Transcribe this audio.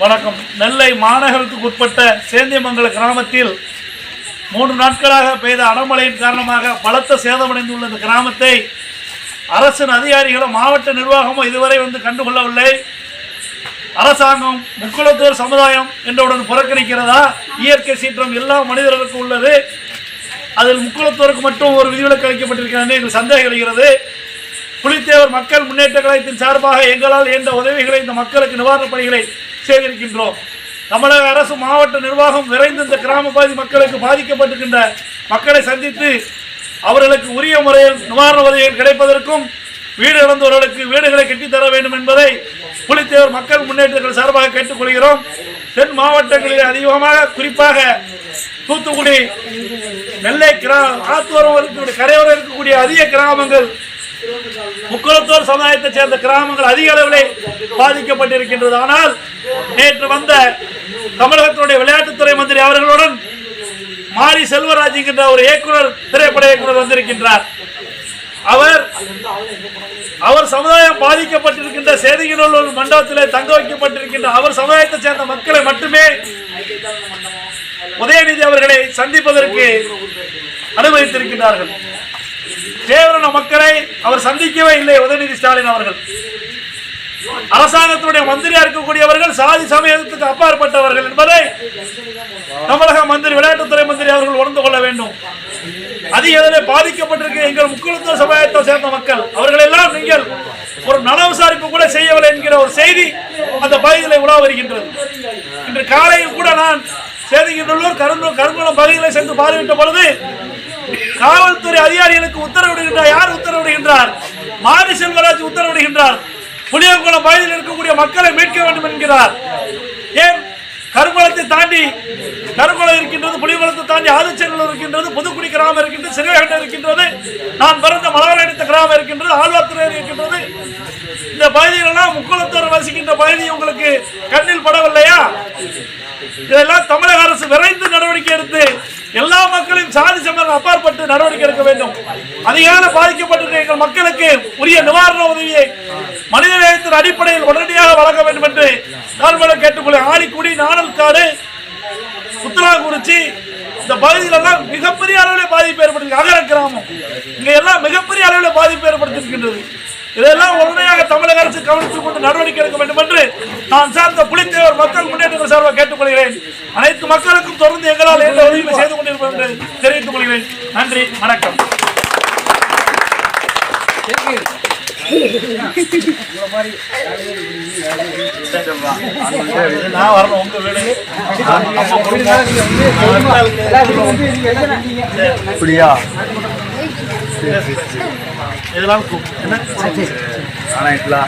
வணக்கம். நெல்லை மாநகரத்துக்கு உட்பட்ட சேந்தியமங்கல கிராமத்தில் மூன்று நாட்களாக பெய்த அடமழையின் காரணமாக பலத்த சேதமடைந்துள்ள இந்த கிராமத்தை அரசின் அதிகாரிகளும் மாவட்ட நிர்வாகமும் இதுவரை வந்து கண்டுகொள்ளவில்லை. அரசாங்கம் முக்குளத்தோர் சமுதாயம் என்றவுடன் புறக்கணிக்கிறதா? இயற்கை சீற்றம் எல்லா மனிதர்களுக்கும் உள்ளது. அதில் முக்குளத்தோருக்கு மட்டும் ஒரு விதிவிலக்கு அளிக்கப்பட்டிருக்கிறது எங்கள் சந்தேகம் இருக்கிறது புலித்தேவர் மக்கள் முன்னேற்ற கழகத்தின் சார்பாக எங்களால் இயன்ற உதவிகளை இந்த மக்களுக்கு நிவாரணப் பணிகளை செய்திருக்கின்றோம். தமிழக அரசு மாவட்ட நிர்வாகம் விரைந்து இந்த கிராம பகுதி மக்களுக்கு பாதிக்கப்பட்டிருக்கின்ற மக்களை சந்தித்து அவர்களுக்கு உரிய முறையில் நிவாரண உதவிகள் கிடைப்பதற்கும் வீடு இழந்தவர்களுக்கு வீடுகளை கட்டித்தர வேண்டும் என்பதை புலித்தேவர் மக்கள் முன்னேற்றங்கள் சார்பாக கேட்டுக்கொள்கிறோம். தென் மாவட்டங்களில் அதிகமாக குறிப்பாக தூத்துக்குடி நெல்லை கிரா ஆத்தோரம் இருக்கக்கூடிய கரையோரம் இருக்கக்கூடிய அதிக கிராமங்கள். முக்குளத்தோர் சமுதாயத்தை சேர்ந்த கிராமங்கள் அதிக அளவில் பாதிக்கப்பட்டிருக்கின்றது. ஆனால் நேற்று வந்த தமிழகத்தினுடைய விளையாட்டுத்துறை மந்திரி அவர்களுடன் மாரி செல்வராஜ் என்கின்ற ஒரு இயக்குனர் திரைப்பட இயக்குனர் வந்திருக்கின்றார். அவர் அவர் சமுதாயம் பாதிக்கப்பட்டிருக்கின்ற சேதிகளூர் மண்டபத்தில் தங்க வைக்கப்பட்டிருக்கின்ற அவர் சமுதாயத்தை சேர்ந்த மக்களை மட்டுமே உதயநிதி அவர்களை சந்திப்பதற்கு அனுமதித்திருக்கின்றார்கள். தேவரண மக்களை அவர் சந்திக்கவே இல்லை உதயநிதி ஸ்டாலின் அவர்கள். அரசாங்கத்துடைய மந்திரியா இருக்கக்கூடியவர்கள் சாதி சமயத்துக்கு அப்பாற்பட்டவர்கள் என்பதை தமிழக மந்திரி விளையாட்டுத்துறை மந்திரி அவர்கள் உணர்ந்து கொள்ள வேண்டும். அதிக எதிரே பாதிக்கப்பட்டிருக்க எங்கள் முக்குளத்தூர் சமுதாயத்தை சேர்ந்த மக்கள் அவர்கள் எல்லாம் நீங்கள் ஒரு நல விசாரிப்பு கூட செய்யவில்லை என்கிற ஒரு செய்தி அந்த பகுதியில் உலா வருகின்றது. இன்று காலையில் கூட நான் சேதிகின்றூர் கருங்கூர் கருங்குளம் பகுதிகளை சென்று பார்வையிட்ட பொழுது காவல்துறை அதிகாரிகளுக்கு உத்தரவிடுகின்றார் யார் உத்தரவிடுகின்றார்? மாரி செல்வராஜ் உத்தரவிடுகின்றார். புளியங்குளம் பகுதியில் இருக்கக்கூடிய மக்களை மீட்க வேண்டும் என்கிறார். ஏன்? கருங்குளத்தை தாண்டி கருங்குளம் இருக்கின்றது புலிவளத்தை தாண்டி ஆதிச்செங்கல் இருக்கின்றது புதுக்குடி கிராமம் இருக்கின்றது சிறுவேகட்டம் இருக்கின்றது நான் பிறந்த மலவரடித்த கிராமம் இருக்கின்றது ஆழ்வார்த்துறை இருக்கின்றது. இந்த பகுதிகளெல்லாம் முக்குளத்தோர் வசிக்கின்ற பகுதி உங்களுக்கு கண்ணில் படவில்லையா? இதெல்லாம் தமிழக அரசு விரைந்து நடவடிக்கை எடுத்து எல்லா மக்களையும் சாதி சமரம் அப்பாற்பட்டு நடவடிக்கை எடுக்க வேண்டும். அதிகாரம் பாதிக்கப்பட்டிருக்கிற எங்கள் மக்களுக்கு உரிய நிவாரண உதவியை மனித நேயத்தின் அடிப்படையில் உடனடியாக வழங்க வேண்டும் என்று நான் கேட்டுக்கொள்ள ஆடிக்குடி நாணல்காடு புத்தலாங்குறிச்சி இந்த பகுதிகளெல்லாம் மிகப்பெரிய அளவில் பாதிப்பு ஏற்படுத்தி அகர கிராமம். இங்கே எல்லாம் மிகப்பெரிய அளவில் பாதிப்பு ஏற்படுத்தியிருக்கின்றது. இதெல்லாம் உடனடியாக தமிழக அரசு கவனித்துக் கொண்டு நடவடிக்கை எடுக்க வேண்டும் என்று நான் சார்ந்த புலித்தேவர் மக்கள் முன்னேற்ற சார்பாக கேட்டுக்கொள்கிறேன். அனைத்து மக்களுக்கும் தொடர்ந்து எங்களால் எந்த உதவிகளை செய்து கொண்டிருப்போம் என்று தெரிவித்துக் கொள்கிறேன். நன்றி வணக்கம். நான் வரணும் உங்க வீடு அப்படியா இதெல்லாம் என்ன? ஆனா இட்லா